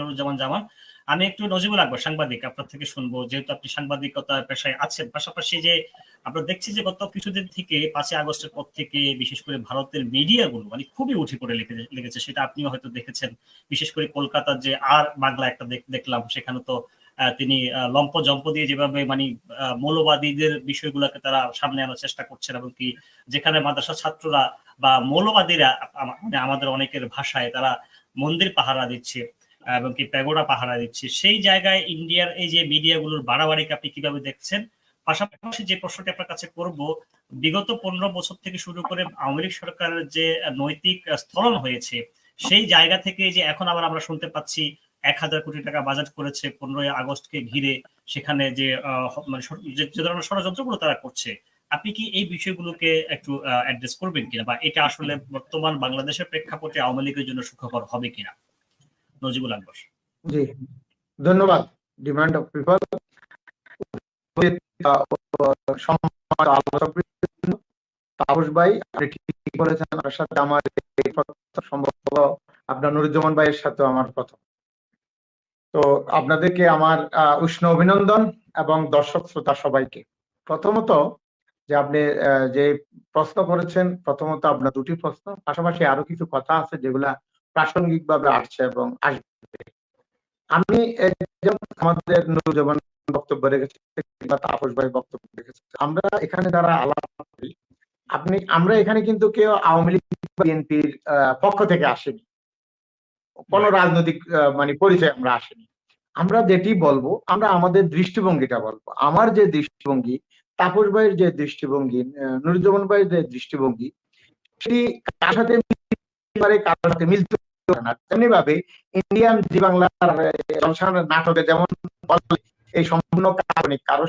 নুরুজ্জামান জামান। আমি একটু নজিবুল আকবর, সাংবাদিক, আপনার থেকে শুনব। যেহেতু আপনি সাংবাদিকতা পেশায় আছেন, পাশাপাশি যে আমরা দেখছি যে গত কিছুদিন থেকে পাঁচই আগস্টের পর থেকে বিশেষ করে ভারতের মিডিয়াগুলো মানে খুবই উঠে পড়ে লেগেছে, সেটা আপনিও হয়তো দেখেছেন। বিশেষ করে কলকাতার যে আর বাংলা একটা দেখলাম, সেখানে তো তিনি লম্প জম্প দিয়ে যেভাবে মানে মৌলবাদীদের বিষয়গুলোকে তারা সামনে আনার চেষ্টা করছেন এবং কি যেখানে মাদ্রাসা ছাত্ররা বা মৌলবাদীরা মানে আমাদের অনেকের ভাষায় তারা মন্দির পাহারা দিচ্ছে। এবং কি প্যাগোডা পাহারা দিচ্ছে। সেই জায়গায় ইন্ডিয়ার এই যে মিডিয়াগুলোর বাড়াবাড়িকে আপনি কীভাবে দেখছেন? পাশাপাশি যে প্রশ্নটি আপনার কাছে করব, বিগত পনেরো বছর থেকে শুরু করে আওয়ামী লীগ সরকারের যে নৈতিক স্থলন হয়েছে, সেই জায়গা থেকে যে এখন আবার আমরা শুনতে পাচ্ছি এক হাজার কোটি টাকা বাজেট করেছে পনেরোই আগস্টকে ঘিরে সেখানে যে মানে যে ধরনের ষড়যন্ত্রগুলো তারা করছে, আপনি কি এই বিষয়গুলোকে একটু অ্যাড্রেস করবেন কিনা? বা এটা আসলে বর্তমান বাংলাদেশের প্রেক্ষাপটে আওয়ামী লীগের জন্য সুখকর হবে কিনা? নজিবুল আকবর। জি, ধন্যবাদ ডিমান্ড অফ পিপল তাপস ভাই, আপনি বলেছেন? আপনার সাথে আমার আপনার নুরুজ্জামান ভাইয়ের সাথে আমার প্রথম। তো আপনাদেরকে আমার উষ্ণ অভিনন্দন এবং দর্শক শ্রোতা সবাইকে। প্রথমত যে আপনি যে প্রশ্ন করেছেন, প্রথমত আপনার দুটি প্রশ্ন, পাশাপাশি আরও কিছু কথা আছে যেগুলা প্রাসঙ্গিক ভাবে আসছে এবং আসবে। আমি আমাদের নুরুজ্জামান বক্তব্য রেখেছি বা তাপস ভাই বক্তব্য রেখেছে আমরা এখানে যারা আলাপ করি আপনি আমরা এখানে কিন্তু কেউ আওয়ামী লীগ বিএনপির পক্ষ থেকে আসেনি। কোন রাজনৈতিক মানে পরিচয় আমরা আসেনি। আমরা যেটি বলব আমরা আমাদের দৃষ্টিভঙ্গিটা বলব। আমার যে দৃষ্টিভঙ্গি তাপস ভাইয়ের যে দৃষ্টিভঙ্গি নুরুজ্জামান ভাইয়ের যে দৃষ্টিভঙ্গি সেটি কার সাথে কারোর সাথে মিলতে তেমনি ভাবে ইন্ডিয়ান জি বাংলার নাটকে যেমন এই সম্পূর্ণ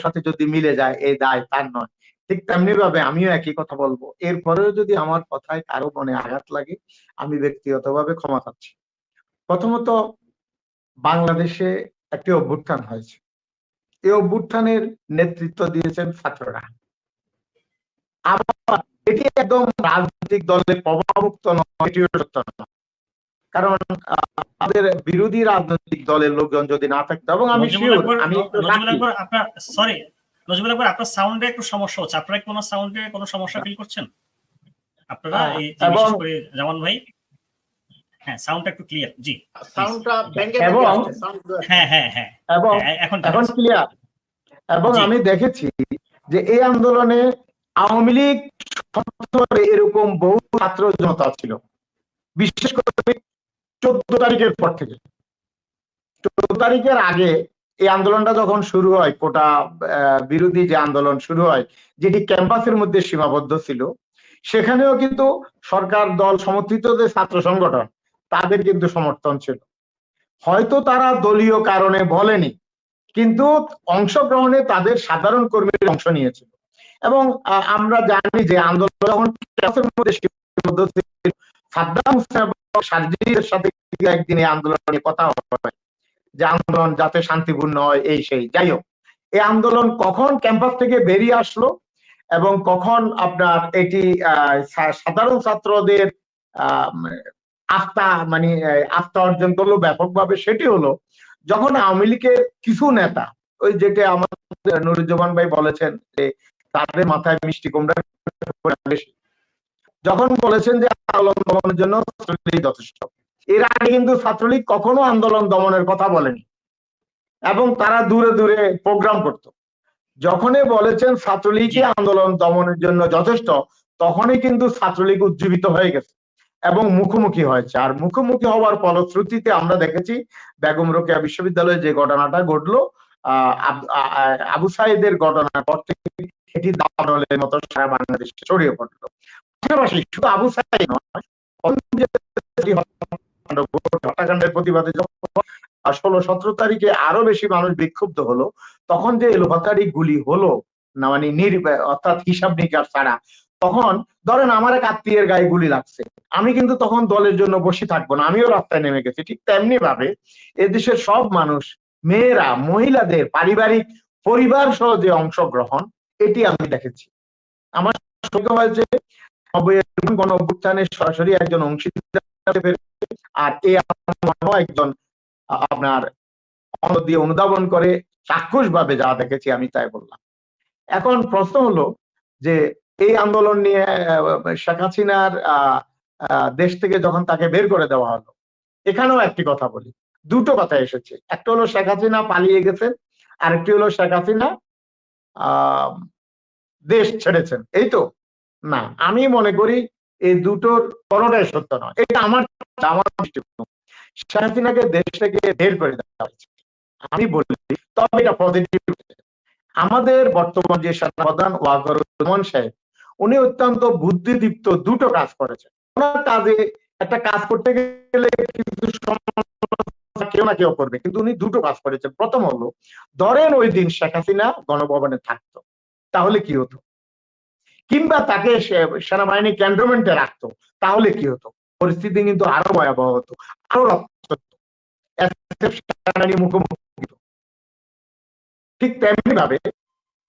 সাথে যদি মিলে যায় এই দায় তার নয়। ঠিক তেমনি ভাবে আমিও একই কথা বলব। এরপরেও যদি আমার কথায় কারও মনে আঘাত লাগে, আমি ব্যক্তিগতভাবে ক্ষমা চাচ্ছি। প্রথমত, বাংলাদেশে একটি অভ্যুত্থান হয়েছে। এই অভ্যুত্থানের নেতৃত্ব দিয়েছেন ছাত্ররা। আবার এটি একদম রাজনৈতিক দলের প্রভাবমুক্ত নয়, এটিও সত্য নয়। কারণ আমাদের বিরোধী রাজনৈতিক দলের লোকজন যদি না থাকতো এবং আমি আমি আপনার সরি নজরুল আকবর আপনার সাউন্ডে একটু সমস্যা হচ্ছে। আপনারা কোনো সাউন্ডে কোনো সমস্যা ফিল করছেন? আপনারা এই বিশেষ করে জামান ভাই? হ্যাঁ সাউন্ডটা একটু ক্লিয়ার জি। সাউন্ডটা ব্যাংকে হ্যাঁ হ্যাঁ হ্যাঁ। এবং এখন এখন ক্লিয়ার এবং আমি দেখেছি যে এই আন্দোলনে আওয়ামী লীগ এরকম বহু ছাত্র জনতা ছিল। বিশেষ করে চোদ্দ তারিখের পর থেকে। চোদ্দ তারিখের আগে এই আন্দোলনটা যখন শুরু হয়, কোটা বিরোধী যে আন্দোলন শুরু হয়, যেটি ক্যাম্পাসের মধ্যে সীমাবদ্ধ ছিল, সেখানেও কিন্তু সরকার দল, সমর্থিত যে ছাত্র সংগঠন, তাদের কিন্তু সমর্থন ছিল। হয়তো তারা দলীয় কারণে বলেনি, কিন্তু অংশগ্রহণে তাদের সাধারণ কর্মীর অংশ নিয়েছিল। এবং আমরা জানি যে আন্দোলন যখন ক্যাম্পাসের মধ্যে সাদ্দাম সাথে একদিন এই কথা হয়। যে আন্দোলন যাতে শান্তিপূর্ণ হয়, এই সেই। যাই হোক, এই আন্দোলন কখন ক্যাম্পাস থেকে বেরিয়ে আসলো এবং কখন আপনার এটি সাধারণ ছাত্রদের আস্থা মানে আস্থা অর্জন করল ব্যাপকভাবে, সেটি হলো যখন আওয়ামী লীগের কিছু নেতা, ওই যেটা আমাদের নুরুজ্জামান ভাই বলেছেন যে, তাদের মাথায় মিষ্টি কুমড়া বেশি যখন বলেছেন যে আন্দোলন দমনের জন্য যথেষ্ট। এর আগে কিন্তু ছাত্রলীগ কখনো আন্দোলন দমনের কথা বলেনি। এবং তারা দূরে দূরে প্রোগ্রাম করত। যখনই বলেছেন ছাত্রলীগই আন্দোলন দমনের জন্য যথেষ্ট, তখনই কিন্তু ছাত্রলীগ উজ্জীবিত হয়ে গেছে এবং মুখোমুখি হয়েছে। আর মুখোমুখি হওয়ার ফলশ্রুতিতে আমরা দেখেছি বেগম রোকেয়া বিশ্ববিদ্যালয়ে যে ঘটনাটা ঘটলো আহ আবু সাইদের ঘটনার পর থেকে এটি দাবানলের মতো সারা বাংলাদেশে ছড়িয়ে পড়ল। পাশাপাশি শুধু আবু নয় প্রতিবাদে ষোলো সতেরো তারিখে আরও বেশি মানুষ বিক্ষুব্ধ হলো, তখন যে গুলি হলো, না মানে অর্থাৎ হিসাব ছাড়া, তখন ধরেন আমার এক আত্মীয়ের গায়ে গুলি লাগছে। আমি কিন্তু তখন দলের জন্য বসে থাকব না, আমিও রাস্তায় নেমে গেছি। ঠিক তেমনি ভাবে এদেশের সব মানুষ, মেয়েরা, মহিলাদের, পারিবারিক পরিবার সহ যে অংশগ্রহণ, এটি আমি দেখেছি। আমার হয়েছে গণ অভ্যুত্থানের সরাসরি একজন অংশীদার আর এই একজন আপনার অঙ্গ দিয়ে অনুধাবন করে চাক্ষুষ ভাবে যা দেখেছি আমি তাই বললাম। এখন প্রশ্ন হলো যে এই আন্দোলন নিয়ে শেখ হাসিনার দেশ থেকে যখন তাকে বের করে দেওয়া হলো, এখানেও একটি কথা বলি, দুটো কথা এসেছে। একটা হলো শেখ হাসিনা পালিয়ে গেছেন, আরেকটি হলো শেখ হাসিনা দেশ ছেড়েছেন, এই তো? না, আমি মনে করি এই দুটোর কোনোটাই সত্য নয়। এটা আমার আমার। শেখ দেশ থেকে বের করে দেওয়া হয়েছে। আমি বলি, তবে এটা পজিটিভ আমাদের বর্তমান যে সেনাপ্রধান ওয়াকরুজ্জামান সাহেব, উনি অত্যন্ত বুদ্ধিদীপ্ত দুটো কাজ করেছেন। ওনার কাজে একটা কাজ করতে গেলে কিন্তু কেউ না কেউ করবে, কিন্তু উনি দুটো কাজ করেছেন। প্রথম হলো, ধরেন ওই দিন শেখ হাসিনা গণভবনে থাকতো, তাহলে কি হতো? কিংবা তাকে সেনাবাহিনী ক্যান্টনমেন্টে রাখতো, তাহলে কি হতো? পরিস্থিতি কিন্তু আরও ভয়াবহ হতো, আরও রক্ত মুখোমুখি ঠিক তেমনি ভাবে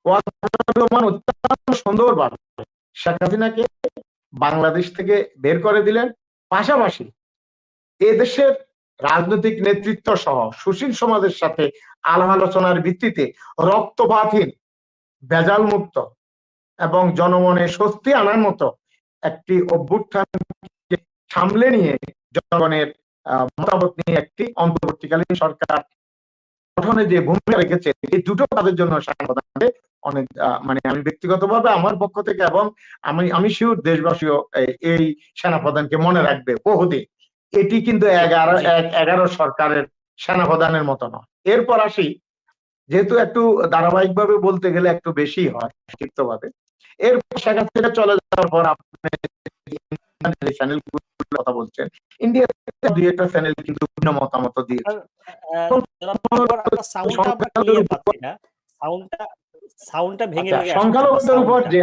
অত্যন্ত সুন্দরভাবে শেখ হাসিনাকে বাংলাদেশ থেকে বের করে দিলেন। পাশাপাশি এদেশের রাজনৈতিক নেতৃত্ব সহ সুশীল সমাজের সাথে আলোচনার ভিত্তিতে রক্তপাতহীন ভেজাল মুক্ত এবং জনমনে স্বস্তি আনার মতো একটি অভ্যুত্থান সামলে নিয়ে জনগণের মতামত নিয়ে একটি অন্তর্বর্তীকালীন সরকার গঠনে যে ভূমিকা রেখেছে এই দুটো কাজের জন্য সাংবাদিকদের অনেক মানে আমি ব্যক্তিগতভাবে আমার পক্ষ থেকে এবং আমি আমি শিওর দেশবাসীও এই- সেনাপ্রধানকে মনে রাখবে বহুদিন। এটি কিন্তু এগারো এক- এগারো সরকারের সেনাপ্রধানের মতো নয়। এরপর আসি যেহেতু একটু ধারাবাহিকভাবে বলতে গেলে একটু বেশি হয় সংক্ষিপ্ত ভাবে এরপর শেখ হাসিনা চলে যাওয়ার পর আপনি চ্যানেল কথা বলছেন। ইন্ডিয়া দুই একটা চ্যানেল কিন্তু ভিন্ন মতামত দিয়েছে। সাউন্ডটা ভেঙে সংখ্যালঘুদের উপর যে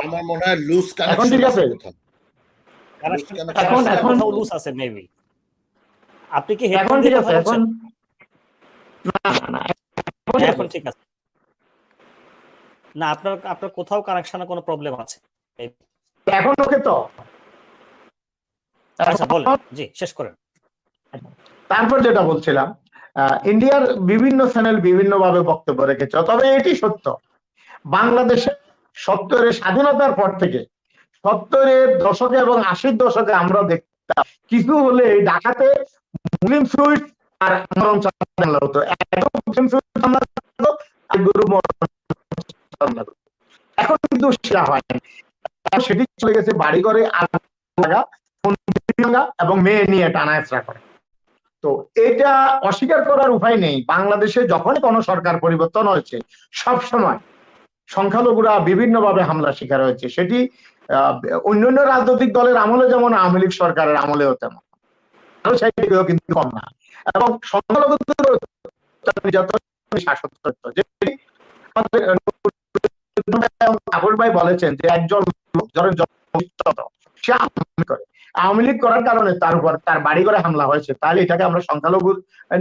আমার মনে হয় লুজ এখন ঠিক আছে? এখন- এখন এখন- লুজ আছে মেবি আপনি কি এখন হেডফোন ঠিক দিয়ে কথা বলছেন? না না, এখন ঠিক আছে। না আপনার আপনার কোথাও কানেকশনে কোনো প্রবলেম আছে? এখন ওকে তো। আচ্ছা বলেন। জি শেষ করেন। তারপর যেটা বলছিলাম ইন্ডিয়ার বিভিন্ন চ্যানেল বিভিন্ন ভাবে বক্তব্য রেখেছে তবে এটি সত্য। বাংলাদেশে সত্তরের স্বাধীনতার পর থেকে সত্তরের দশকে এবং আশির দশকে আমরা দেখতাম কিছু হলে ঢাকাতে মুসলিম সুইট আর মরণ চালা হতো। একটা মুসলিম সুইট আর গরু মরণ হতো। এখন কিন্তু সেটা হয় সেটি চলে গেছে বাড়ি ঘরে এবং মেয়ে নিয়ে করে। তো এটা অস্বীকার করার উপায় নেই। বাংলাদেশে যখনই কোনো সরকার পরিবর্তন হয়েছে, সব সময় সংখ্যালঘুরা বিভিন্নভাবে হামলা শিকার হয়েছে। সেটি অন্যান্য রাজনৈতিক দলের আমলে যেমন আওয়ামী লীগ সরকারের আমলেও তেমন। সাইডেও কিন্তু কম না। এবং শাসক যেটি ভাই বলেছেন যে একজন আওয়ামী লীগ করার কারণে তার উপর তার বাড়ি ঘরে হামলা হয়েছে। তাহলে এটাকে আমরা সংখ্যালঘু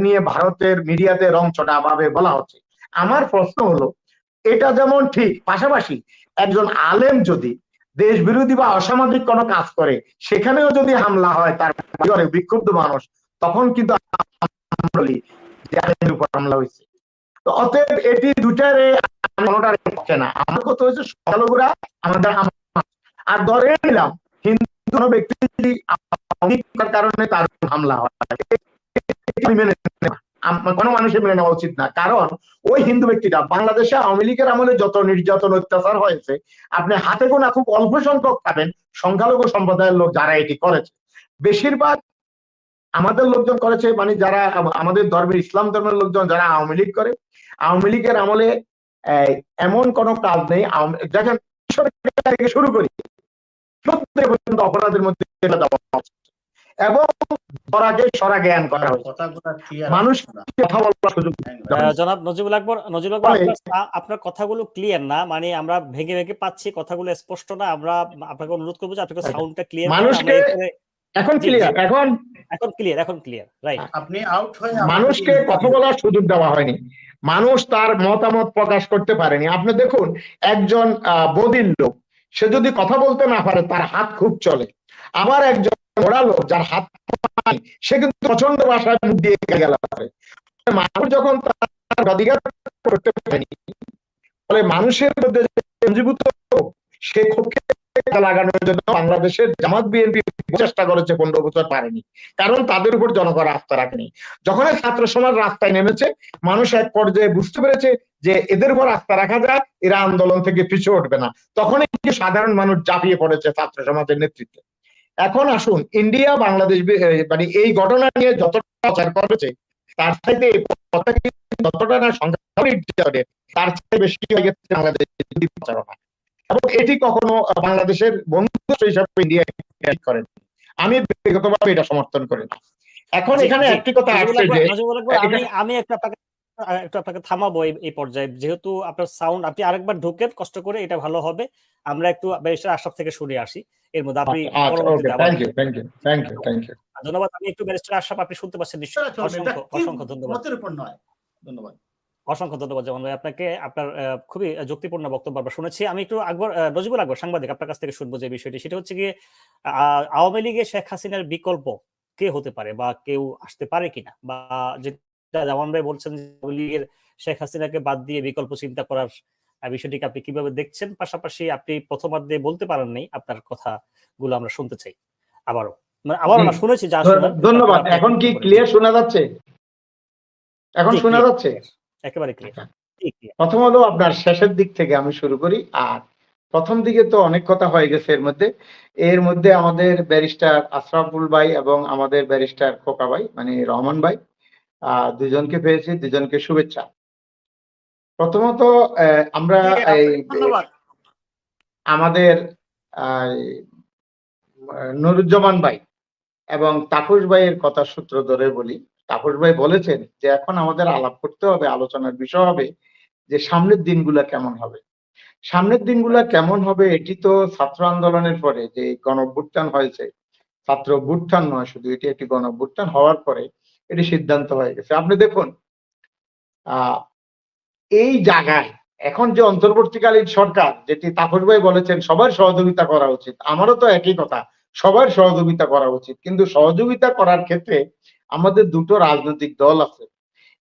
নিয়ে ভারতের মিডিয়াতে রং চটা ভাবে বলা হচ্ছে। আমার প্রশ্ন হলো, এটা যেমন ঠিক, পাশাপাশি একজন আলেম যদি দেশ বিরোধী বা অসামাজিক কোনো কাজ করে, সেখানেও যদি হামলা হয় তার বিক্ষুব্ধ মানুষ, তখন কিন্তু হামলা হয়েছে। অতএব এটি দুটারে কোনোটার পক্ষে না। আমার কথা হচ্ছে সংখ্যালঘুরা আমাদের আর ধরে নিলাম, হিন্দু কোনো ব্যক্তি যদি কারণে তার হামলা হয় মেনে কোনো মানুষের মেনে নেওয়া উচিত না। কারণ ওই হিন্দু ব্যক্তিটা বাংলাদেশে আওয়ামী লীগের আমলে যত নির্যাতন, অত্যাচার হয়েছে, আপনি হাতে গোনা খুব অল্প সংখ্যক পাবেন সংখ্যালঘু সম্প্রদায়ের লোক যারা এটি করেছে। বেশিরভাগ আমাদের লোকজন করেছে মানে যারা আমাদের ধর্মের ইসলাম ধর্মের লোকজন যারা আওয়ামী লীগ করে আওয়ামী লীগের আমলে এমন কোনো কাজ নেই। দেখেন থেকে শুরু করি। পর্যন্ত অপরাধের মধ্যে ফেলে দেওয়া হচ্ছে। এবং ধরাকে সরা জ্ঞান করা হয়েছে। মানুষ কথা বলার সুযোগ আহ, জনাব নজিবুল আকবর নজিবুল আকবর আপনার কথাগুলো ক্লিয়ার না। মানে আমরা ভেঙে ভেঙে পাচ্ছি কথাগুলো স্পষ্ট না। আমরা আপনাকে অনুরোধ করব যে আপনাকে সাউন্ডটা ক্লিয়ার মানুষকে- এখন ক্লিয়ার এখন এখন ক্লিয়ার এখন ক্লিয়ার রাইট আপনি আউট হয়ে মানুষকে কথা বলার সুযোগ দেওয়া হয়নি। মানুষ তার মতামত প্রকাশ করতে পারেনি। আপনি দেখুন একজন আহ, বদির লোক সে যদি কথা বলতে না পারে তার হাত খুব চলে। আবার একজন ওরা লোক যার হাত নাই, সে কিন্তু প্রচণ্ড ভাষায় মুখ দিয়ে গেল মানুষ যখন তার অধিকার করতে পারেনি ফলে মানুষের মধ্যে যে পুঞ্জীভূত সে ক্ষোভকে লাগানোর জন্য বাংলাদেশের জামাত বিএনপি চেষ্টা করেছে পনেরো বছর পারেনি। কারণ তাদের উপর জনগণ আস্থা রাখেনি। যখন ছাত্র সমাজ রাস্তায় নেমেছে, মানুষ এক পর্যায়ে বুঝতে পেরেছে যে এদের উপর আস্থা রাখা যায়, এরা আন্দোলন থেকে পিছু উঠবে না। তখনই সাধারণ মানুষ ঝাঁপিয়ে পড়েছে ছাত্র সমাজের নেতৃত্বে। এখন আসুন, ইন্ডিয়া, বাংলাদেশ মানে এই ঘটনা নিয়ে যতটা প্রচার করেছে, তার কি যতটা না সংখ্যা তার চাইতে বেশি হয়ে গেছে বাংলাদেশের বিরোধী প্রচারণা। এবং এটি কখনো বাংলাদেশের বন্ধু হিসাবে ইন্ডিয়া করেন আমি ব্যক্তিগতভাবে এটা সমর্থন করি না। এখন এখানে একটি কথা আসছে যে আমি আমি একটু আপনাকে একটু আপনাকে থামাবো এই- পর্যায়ে। যেহেতু আপনার সাউন্ড আপনি আরেকবার ঢুকেন কষ্ট করে এটা ভালো হবে। আমরা একটু ব্যারিস্টার আশরাফ থেকে শুনে আসি। এর মধ্যে আপনি ধন্যবাদ। আমি একটু ব্যারিস্টার আশরাফ আপনি শুনতে পাচ্ছেন নিশ্চয়ই। অসংখ্য অসংখ্য ধন্যবাদ। ধন্যবাদ। অসংখ্য ধন্যবাদ যেমন ভাই। আপনাকে আপনার খুবই যুক্তিপূর্ণ বক্তব্য আমরা শুনেছি। আমি একটু আকবর নজিবুল আকবর সাংবাদিক আপনার কাছ থেকে শুনব যে বিষয়টি। সেটা হচ্ছে গিয়ে আওয়ামী লীগে শেখ হাসিনার বিকল্প কে হতে পারে বা কেউ আসতে পারে কিনা? বা যেটা জামান ভাই বলছেন আওয়ামী লীগের শেখ হাসিনাকে বাদ দিয়ে বিকল্প চিন্তা করার বিষয়টিকে আপনি কীভাবে দেখছেন? পাশাপাশি আপনি প্রথমার্ধে বলতে পারেন নাই আপনার কথাগুলো আমরা শুনতে চাই। আবারও মানে আবারও না শুনেছি যা ধন্যবাদ। এখন কি ক্লিয়ার শোনা যাচ্ছে? এখন শোনা যাচ্ছে? একেবারে ক্লিয়ার প্রথম হলো আপনার শেষের দিক থেকে আমি শুরু করি আর প্রথম দিকে তো অনেক কথা হয়ে গেছে এর মধ্যে। এর মধ্যে আমাদের ব্যারিস্টার আশরাফুল ভাই এবং আমাদের ব্যারিস্টার খোকা ভাই মানে রহমান ভাই আহ দুজনকে পেয়েছি দুজনকে শুভেচ্ছা। প্রথমত আহ, আমরা এই আমাদের আহ, নুরুজ্জামান ভাই এবং তাপস ভাইয়ের কথা সূত্র ধরে বলি তাপস ভাই বলেছেন যে এখন আমাদের আলাপ করতে হবে, আলোচনার বিষয় হবে যে সামনের দিনগুলা কেমন হবে। সামনের দিনগুলা কেমন হবে এটি তো ছাত্র আন্দোলনের পরে যে গণভ্যুত্থান হয়েছে, ছাত্র ভুত্থান নয় শুধু, এটি একটি গণভ্যুত্থান হওয়ার পরে এটি সিদ্ধান্ত হয়ে গেছে। আপনি দেখুন এই জায়গায় এখন যে অন্তর্বর্তীকালীন সরকার, যেটি তাপস ভাই বলেছেন, সবার সহযোগিতা করা উচিত। আমারও তো একই কথা, সবার সহযোগিতা করা উচিত। কিন্তু সহযোগিতা করার ক্ষেত্রে আমাদের দুটো রাজনৈতিক দল আছে।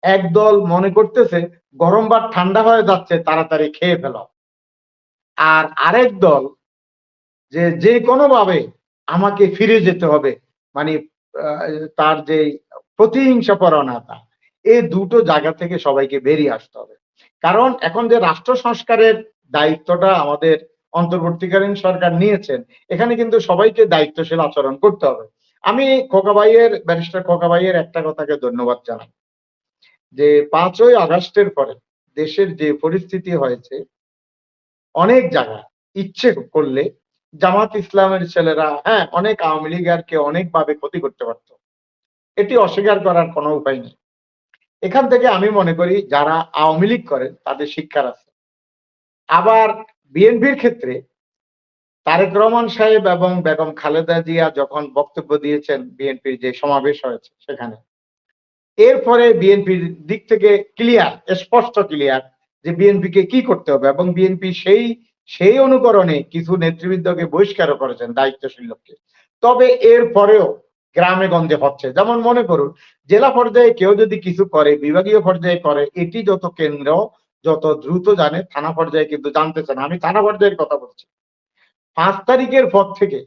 এক দল মনে করতেছে গরম বা ঠান্ডা হয়ে যাচ্ছে, তাড়াতাড়ি খেয়ে ফেল। আর আরেক দল যে যে কোনো ভাবে আমাকে ফিরে যেতে হবে মানে তার যে প্রতিহিংসা পরণতা এই দুটো জায়গা থেকে সবাইকে বেরিয়ে আসতে হবে। কারণ এখন যে রাষ্ট্র সংস্কারের দায়িত্বটা আমাদের অন্তর্বর্তীকালীন সরকার নিয়েছেন, এখানে কিন্তু সবাইকে দায়িত্বশীল আচরণ করতে হবে। আমি খোকাবাইয়ের ব্যারিস্টার খোকাবাইয়ের একটা কথাকে ধন্যবাদ জানাই। যে পাঁচই আগস্টের পরে দেশের যে পরিস্থিতি হয়েছে, অনেক জায়গায় ইচ্ছে করলে জামাত ইসলামের ছেলেরা হ্যাঁ অনেক আওয়ামী লীগারকে অনেকভাবে ক্ষতি করতে পারত। এটি অস্বীকার করার কোনো উপায় নেই। এখান থেকে আমি মনে করি, যারা আওয়ামী লীগ করেন, তাদের শিক্ষার আছে। আবার বিএনপির ক্ষেত্রে তারেক রহমান সাহেব এবং বেগম খালেদা জিয়া যখন বক্তব্য দিয়েছেন বিএনপির যে সমাবেশ হয়েছে সেখানে, এরপরে বিএনপির দিক থেকে ক্লিয়ার স্পষ্ট ক্লিয়ার যে বিএনপিকে কি করতে হবে এবং বিএনপি সেই সেই অনুকরণে কিছু নেতৃবৃন্দকে বহিষ্কারও করেছেন দায়িত্বশীল লোককে। তবে এর পরেও গ্রামে গঞ্জে হচ্ছে। যেমন মনে করুন, জেলা পর্যায়ে কেউ যদি কিছু করে, বিভাগীয় পর্যায়ে করে, এটি যত কেন্দ্র যত দ্রুত জানে, থানা পর্যায়ে কিন্তু জানতেছে না। আমি থানা পর্যায়ের কথা বলছি। পাঁচ তারিখের পর থেকে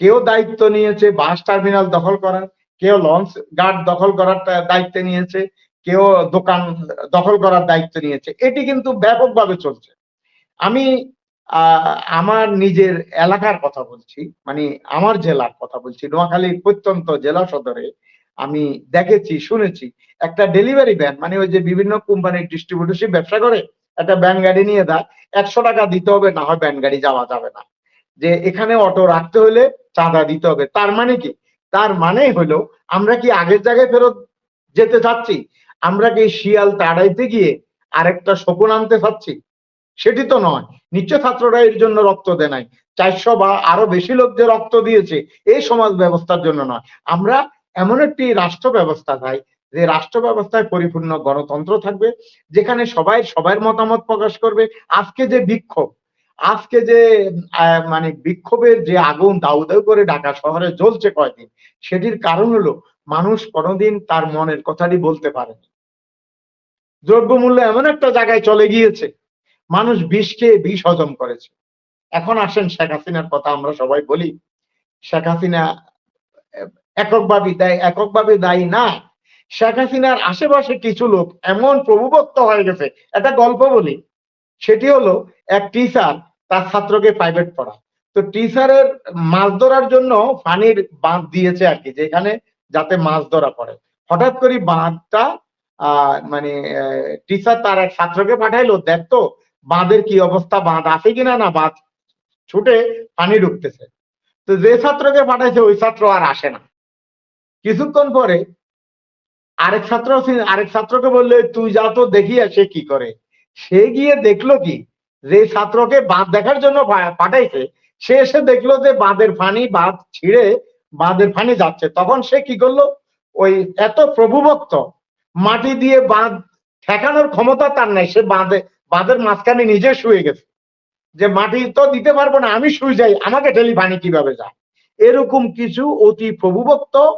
কেউ দায়িত্ব নিয়েছে, বাস টার্মিনাল দখল করার, কেউ লঞ্চ গার্ড দখল করার দায়িত্ব নিয়েছে, কেউ দোকান দখল করার দায়িত্ব নিয়েছে। এটি কিন্তু ব্যাপকভাবে চলছে। আমি আমার নিজের এলাকার কথা বলছি মানে আমার জেলার কথা বলছি। নোয়াখালীর প্রত্যন্ত জেলা সদরে আমি দেখেছি, শুনেছি, একটা ডেলিভারি ভ্যান মানে ওই যে বিভিন্ন কোম্পানির ডিস্ট্রিবিউটরশিপ ব্যবসা করে, একটা ভ্যান গাড়ি নিয়ে দেয় একশো টাকা দিতে হবে, না হয় ভ্যান গাড়ি যাওয়া যাবে না। যে এখানে অটো রাখতে হলে চাঁদা দিতে হবে। তার মানে কি? তার মানে হলো আমরা কি আগের জায়গায় ফেরত যেতে চাচ্ছি? আমরা কি শিয়াল তাড়াইতে গিয়ে আরেকটা শকুন আনতে চাচ্ছি? সেটি তো নয়। নিশ্চয় ছাত্ররা এর জন্য রক্ত দেয় নাই। চারশো বা আরও বেশি লোক যে রক্ত দিয়েছে, এই সমাজ ব্যবস্থার জন্য নয়। আমরা এমন একটি রাষ্ট্র ব্যবস্থা চাই, যে রাষ্ট্র ব্যবস্থায় পরিপূর্ণ গণতন্ত্র থাকবে, যেখানে সবাই, সবার মতামত প্রকাশ করবে। আজকে যে বিক্ষোভ আজকে যে মানে বিক্ষোভের যে আগুন দাউ দাউ করে ঢাকা শহরে জ্বলছে কয়দিন, সেটির কারণ হলো মানুষ কোনোদিন তার মনের কথাটি বলতে পারেনি। দ্রব্যমূল্য এমন একটা জায়গায় চলে গিয়েছে, মানুষ বিষ খেয়ে বিষ হজম করেছে। এখন আসেন শেখ হাসিনার কথা আমরা সবাই বলি। শেখ হাসিনা এককভাবে দায়ী এককভাবে দায়ী না। শেখ হাসিনার আশেপাশে কিছু লোক এমন প্রভুভক্ত হয়ে গেছে, একটা গল্প বলি। সেটি হলো এক টিচার তার ছাত্রকে প্রাইভেট পড়া তো টিচারের মাছ ধরার জন্য পানির বাঁধ দিয়েছে আর কি, যেখানে যাতে মাছ ধরা পড়ে। হঠাৎ করে বাঁধটা মানে টিচার তার এক ছাত্রকে পাঠাইলো দেখতো বাঁধের কি অবস্থা, বাঁধ আছে কিনা না, বাঁধ ছুটে পানি ঢুকতেছে। তো যে ছাত্রকে পাঠাইছে, ওই ছাত্র আর আসে না। কিছুক্ষণ পরে আরেক ছাত্র, আরেক ছাত্রকে বললে তুই যা তো দেখি সে কি করে? সে গিয়ে দেখল কি? যে ছাত্রকে বাঁধ দেখার জন্য পাঠাইছে, সে এসে দেখল যে বাঁধের ফানি, বাঁধ ছিঁড়ে বাঁধের ফানি যাচ্ছে। তখন সে কি করল? ওই এত প্রভুভক্ত, মাটি দিয়ে বাঁধ ঠেকানোর ক্ষমতা তার নাই। সে বাঁধে, বাঁধের মাঝখানে নিজে শুয়ে গেছে। যে মাটি তো দিতে পারব না, আমি শুয়ে যাই, আমাকে ঠেলি পানি কীভাবে যায়? এরকম কিছু অতি প্রভুভক্ত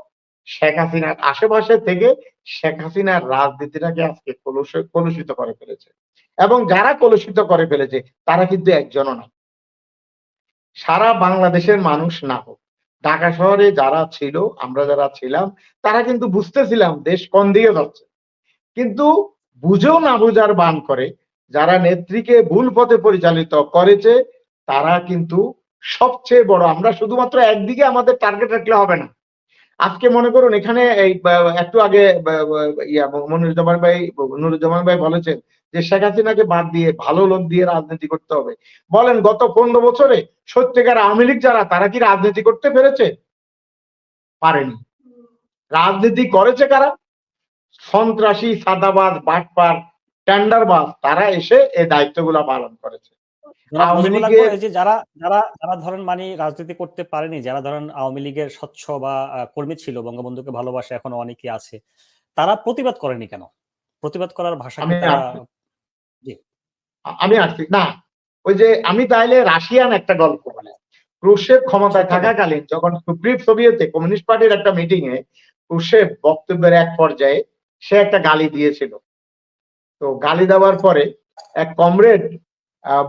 শেখ হাসিনার আশেপাশে থেকে শেখ হাসিনার রাজনীতিটাকে আজকে কলুষ- কলুষিত করে ফেলেছে। এবং যারা কলুষিত করে ফেলেছে, তারা কিন্তু একজনও না সারা বাংলাদেশের মানুষ না হোক, ঢাকা শহরে যারা ছিল, আমরা যারা ছিলাম, তারা কিন্তু বুঝতেছিলাম দেশ কোন দিকে যাচ্ছে। কিন্তু বুঝেও না বুঝার বান করে, যারা নেত্রীকে ভুল পথে পরিচালিত করেছে, তারা কিন্তু সবচেয়ে বড়, আমরা শুধুমাত্র একদিকে আমাদের টার্গেট রাখলে হবে না। আজকে মনে করুন, এখানে এই একটু আগে ইয়া, মনিরুজ্জামান ভাই নুরুজ্জামান ভাই বলেছেন যে শেখ হাসিনাকে বাদ দিয়ে ভালো লোক দিয়ে রাজনীতি করতে হবে। বলেন গত পনেরো বছরে সত্যিকার আওয়ামী লীগ যারা তারা কি রাজনীতি করতে পেরেছে? পারেনি। রাজনীতি করেছে কারা? সন্ত্রাসী সাদাবাজ বাটপার টেন্ডারবাজ তারা এসে এই দায়িত্বগুলো পালন করেছে। যারা যারা যারা ধরেন মানে রাজনীতি করতে পারেনি যারা ধরেন আওয়ামী লীগের স্বচ্ছ বা কর্মী ছিল বঙ্গবন্ধুকে ভালোবাসে এখনও অনেকে আছে তারা প্রতিবাদ করেনি কেন? প্রতিবাদ করার ভাষা। আমি আসছি। না, ওই যে আমি তাইলে রাশিয়ান একটা গল্প বলি। ক্রুশেভ ক্ষমতায় থাকাকালীন যখন সুপ্রিম সোভিয়েতে কমিউনিস্ট পার্টির একটা মিটিং এ ক্রুশেভ বক্তব্যের এক পর্যায়ে সে একটা গালি দিয়েছিল। তো গালি দেওয়ার পরে এক কমরেড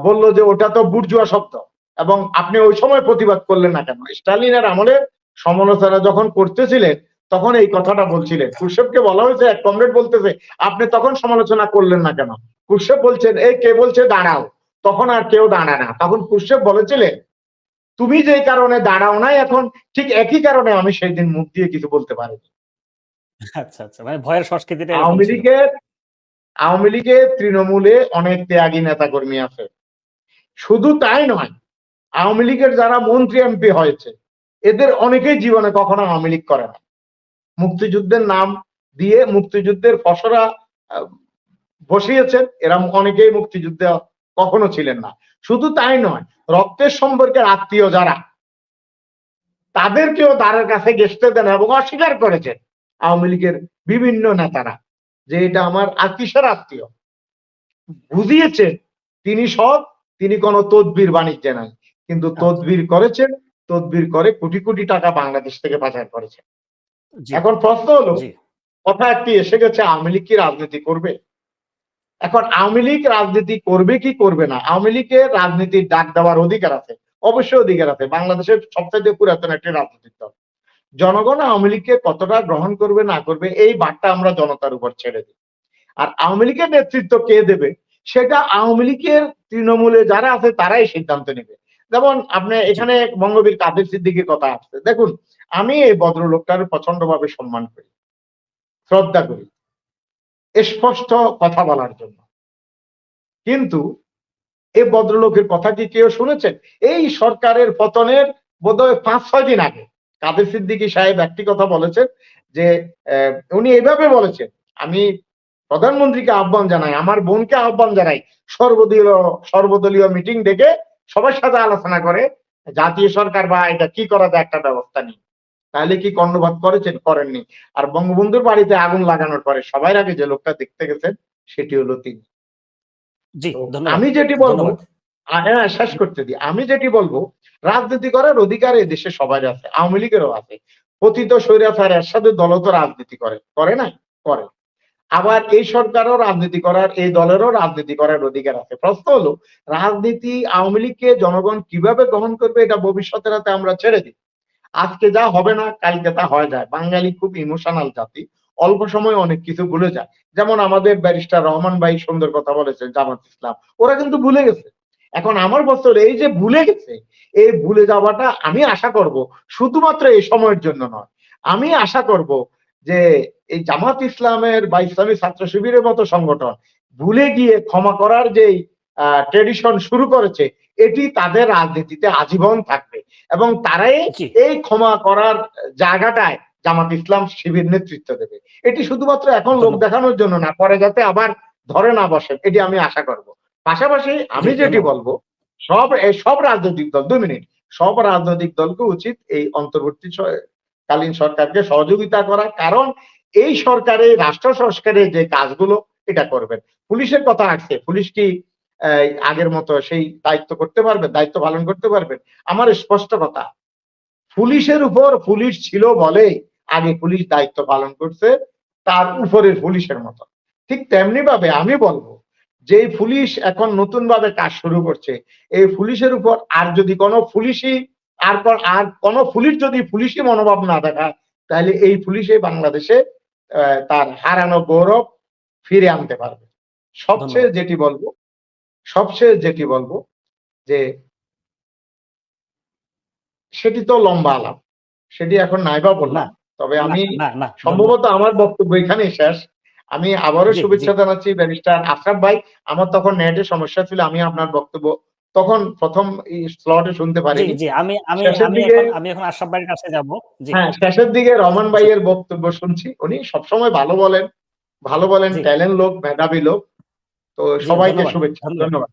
বলল যে, ওটা তো বুর্জুয়া শব্দ এবং আপনি ওই সময় প্রতিবাদ করলেন না কেন? স্টালিনের আমলে সমালোচনা যখন করতেছিলেন তখন এই কথাটা বলছিলেন। ক্রুশেভকে বলা হয়েছে এক কমরেড বলতেছে আপনি তখন সমালোচনা করলেন না কেন? কুশেব বলছেন এই কে বলছে দাঁড়াও। তখন আর কেউ দাঁড়ায় না। তখন কুশেব বলেছিলেন তুমি যে কারণে দাঁড়াও নাই এখন ঠিক একই কারণে আমি সেই দিন মুখ দিয়ে কিছু বলতে পারিনি। আচ্ছা আচ্ছা মানে ভয়ের সংস্কৃতিটা আওয়ামী লীগের আওয়ামী লীগের তৃণমূলে অনেক ত্যাগী নেতা কর্মী আছে। শুধু তাই নয় আওয়ামী লীগের যারা মন্ত্রী এমপি হয়েছে এদের অনেকেই জীবনে কখনো আওয়ামী লীগ করে না। মুক্তিযুদ্ধের নাম দিয়ে মুক্তিযুদ্ধের ফসরা বসিয়েছেন। এরা অনেকেই মুক্তিযুদ্ধে কখনো ছিলেন না। শুধু তাই নয়, রক্তের সম্পর্কের আত্মীয় যারা, তাদেরকেও দ্বারের কাছে গেসতে দেন এবং অস্বীকার করেছেন আওয়ামী লীগের বিভিন্ন নেতারা যে এটা আমার আত্মীয়ের আত্মীয়। বুঝিয়েছেন, তিনি সব তিনি কোনো তদবির বাণিজ্যে নাই। কিন্তু তদবির করেছেন, তদবির করে কোটি কোটি টাকা বাংলাদেশ থেকে পাচার করেছেন। এখন প্রশ্ন হলো কথা একটি এসে গেছে আওয়ামী লীগ কি রাজনীতি করবে? এখন আওয়ামী লীগ রাজনীতি করবে কি করবে না? আওয়ামী লীগের রাজনীতির ডাক দেওয়ার অধিকার আছে অবশ্যই অধিকার আছে। বাংলাদেশের সবচেয়ে পুরাতন একটি রাজনৈতিক দল। জনগণ আওয়ামী লীগকে কতটা গ্রহণ করবে না করবে এই বার্তা আমরা জনতার উপর ছেড়ে দিই। আর আওয়ামী লীগের নেতৃত্ব কে দেবে? সেটা আওয়ামী লীগের তৃণমূলে যারা আছে তারাই সিদ্ধান্ত নেবে। যেমন আপনি এখানে বঙ্গবীর কাদের সিদ্দিকির কথা আসছে। দেখুন আমি এই ভদ্রলোকটার প্রচণ্ড ভাবে সম্মান করি, শ্রদ্ধা করি স্পষ্ট কথা বলার জন্য। কিন্তু এই ভদ্রলোকের কথা কি কেউ শুনেছেন? এই সরকারের পতনের বোধহয় পাঁচ, ছয় দিন আগে কাদের সিদ্দিকী সাহেব একটি কথা বলেছেন যে উনি এইভাবে বলেছেন, আমি প্রধানমন্ত্রীকে আহ্বান জানাই, আমার বোনকে আহ্বান জানাই, সর্বদলীয় সর্বদলীয় মিটিং ডেকে সবার সাথে আলোচনা করে জাতীয় সরকার বা এটা কি করা যায় একটা ব্যবস্থা নিই। তাহলে কি কর্ণপাত করেছেন করেননি। আর বঙ্গবন্ধুর বাড়িতে আগুন লাগানোর পরে সবার আগে যে লোকটা দেখতে গেছেন সেটি হলো তিনি। আমি যেটি বলব হ্যাঁ শেষ করতে দিই। আমি যেটি বলব রাজনীতি করার অধিকার এই দেশে সবার আছে আওয়ামী লীগেরও আছে। পতিত স্বৈরাচার এর সাথে দল তো রাজনীতি করে করে না? করে। আবার এই সরকারও রাজনীতি করার এই দলেরও রাজনীতি করার অধিকার আছে। প্রশ্ন হলো রাজনীতি আওয়ামী লীগকে জনগণ কীভাবে গ্রহণ করবে এটা ভবিষ্যতের হাতে আমরা ছেড়ে দিই। আজকে যা হবে না, কালকে তা হয়ে যায়। বাঙালি খুব ইমোশনাল জাতি। অল্প সময় অনেক কিছু ভুলে যায়। যেমন আমাদের ব্যারিস্টার রহমান ভাই সুন্দর কথা বলেছেন, জামাত ইসলাম। ওরা কিন্তু ভুলে গেছে। এখন আমার বছর এই যে ভুলে গেছে, এই ভুলে যাওয়াটা আমি আশা করব শুধুমাত্র এই সময়ের জন্য নয়। আমি আশা করব যে এই জামাত ইসলামের বা ইসলামী ছাত্র শিবিরের মতো সংগঠন ভুলে গিয়ে ক্ষমা করার যেই ট্রেডিশন শুরু করেছে এটি তাদের রাজনীতিতে আজীবন থাকবে। এবং তারাই এই ক্ষমা করার জায়গাটায় জামাত ইসলাম শিবির নেতৃত্ব দেবে। এটি শুধুমাত্র এখন লোক দেখানোর জন্য না পরে যাতে আবার ধরে না বসে এটি আমি আশা করব। পাশাপাশি আমি যেটি বলব সব এই সব রাজনৈতিক দল দুই মিনিট সব রাজনৈতিক দলকে উচিত এই অন্তর্বর্তী কালীন সরকারকে সহযোগিতা করা কারণ এই সরকারে রাষ্ট্র সংস্কারের যে কাজগুলো এটা করবেন। পুলিশের কথা আসছে পুলিশ কি আগের মতো সেই দায়িত্ব করতে পারবে দায়িত্ব পালন করতে পারবেন। আমার স্পষ্ট কথা পুলিশের উপর পুলিশ ছিল বলে আগে পুলিশ দায়িত্ব পালন করছে তার উপরের পুলিশের মতো। ঠিক তেমনি ভাবে আমি বলব যে পুলিশ এখন নতুন ভাবে কাজ শুরু করছে এই পুলিশের উপর আর যদি কোনো পুলিশই আর আর কোনো পুলিশ যদি পুলিশই মনোভাব না দেখায় তাহলে এই পুলিশে বাংলাদেশে আহ, তার হারানো গৌরব ফিরে আনতে পারবে। সবচেয়ে যেটি বলব সবচেয়ে যেটি বলব যে সেটি তো লম্বা আলাপ। সেটি এখন নাইবা বললাম। তবে আমি সম্ভবত আমার বক্তব্য এখানেই শেষ। আমি আবারও শুভেচ্ছা জানাচ্ছি ব্যারিস্টার আশরাফ ভাই। আমার তখন নেটের সমস্যা ছিল আমি আপনার বক্তব্য তখন প্রথম স্লটে শুনতে পারি জি আমি আমি শেষের আমি দিকে- এখন আশরাফ ভাইয়ের কাছে যাব। হ্যাঁ শেষের দিকে রমান ভাইয়ের বক্তব্য শুনছি। উনি সবসময় ভালো বলেন। ভালো বলেন। ট্যালেন্ট লোক মেধাবী লোক। তো সবাইকে শুভেচ্ছা। ধন্যবাদ